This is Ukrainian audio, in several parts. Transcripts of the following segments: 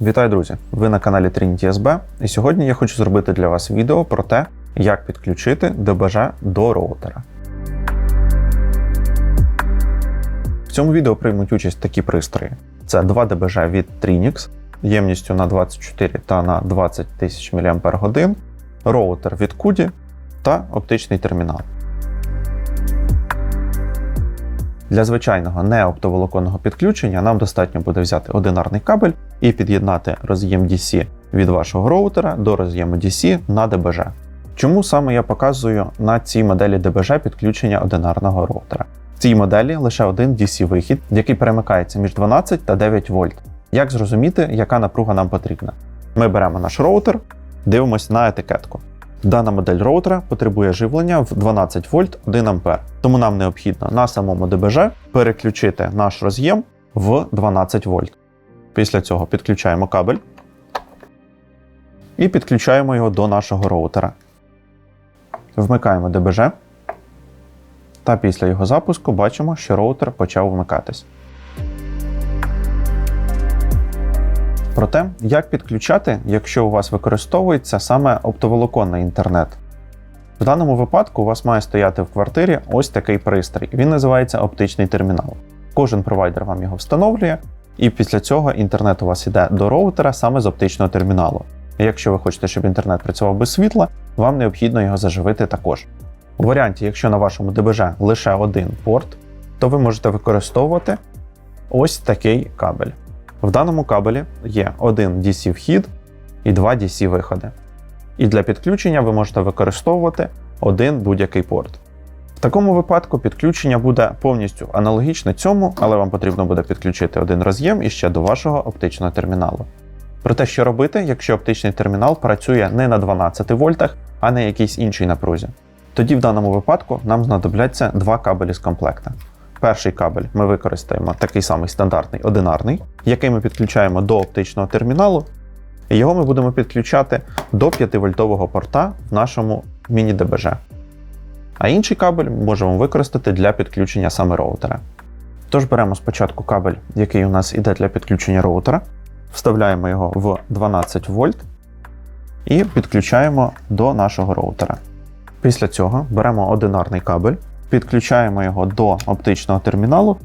Вітаю, друзі! Ви на каналі Trinity SB, і сьогодні я хочу зробити для вас відео про те, як підключити ДБЖ до роутера. В цьому відео приймуть участь такі пристрої: це два ДБЖ від Trinix ємністю на 24 та на 20 тисяч мАч, роутер від CUDI та оптичний термінал. Для звичайного неоптоволоконного підключення нам достатньо буде взяти одинарний кабель і під'єднати роз'єм DC від вашого роутера до роз'єму DC на ДБЖ. Чому саме я показую на цій моделі ДБЖ підключення одинарного роутера? В цій моделі лише один DC-вихід, який перемикається між 12 та 9 вольт. Як зрозуміти, яка напруга нам потрібна? Ми беремо наш роутер, дивимося на етикетку. Дана модель роутера потребує живлення в 12 вольт 1 ампер. Тому нам необхідно на самому ДБЖ переключити наш роз'єм в 12 вольт. Після цього підключаємо кабель і підключаємо його до нашого роутера. Вмикаємо ДБЖ. Та після його запуску бачимо, що роутер почав вмикатись. Про те, як підключати, якщо у вас використовується саме оптоволоконний інтернет. В даному випадку у вас має стояти в квартирі ось такий пристрій. Він називається оптичний термінал. Кожен провайдер вам його встановлює, і після цього інтернет у вас йде до роутера саме з оптичного терміналу. Якщо ви хочете, щоб інтернет працював без світла, вам необхідно його заживити також. У варіанті, якщо на вашому ДБЖ лише один порт, то ви можете використовувати ось такий кабель. В даному кабелі є один DC-вхід і два DC-виходи. І для підключення ви можете використовувати один будь-який порт. В такому випадку підключення буде повністю аналогічне цьому, але вам потрібно буде підключити один роз'єм іще до вашого оптичного терміналу. Про те, що робити, якщо оптичний термінал працює не на 12 вольтах, а на якійсь іншій напрузі. Тоді в даному випадку нам знадобляться два кабелі з комплекта. Перший кабель ми використаємо такий самий стандартний одинарний, який ми підключаємо до оптичного терміналу, його ми будемо підключати до 5-вольтового порта в нашому міні-ДБЖ. А інший кабель можемо використати для підключення саме роутера. Тож беремо спочатку кабель, який у нас іде для підключення роутера, вставляємо його в 12 вольт і підключаємо до нашого роутера. Після цього беремо одинарний кабель, підключаємо його до оптичного терміналу,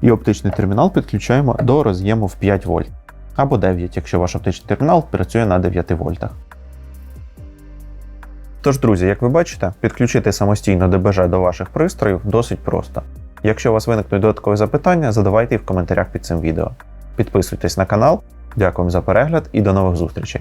і оптичний термінал підключаємо до роз'єму в 5 вольт або 9, якщо ваш оптичний термінал працює на 9 вольтах. Тож, друзі, як ви бачите, підключити самостійно ДБЖ до ваших пристроїв досить просто. Якщо у вас виникнуть додаткові запитання, задавайте їх в коментарях під цим відео. Підписуйтесь на канал, дякую за перегляд і до нових зустрічей!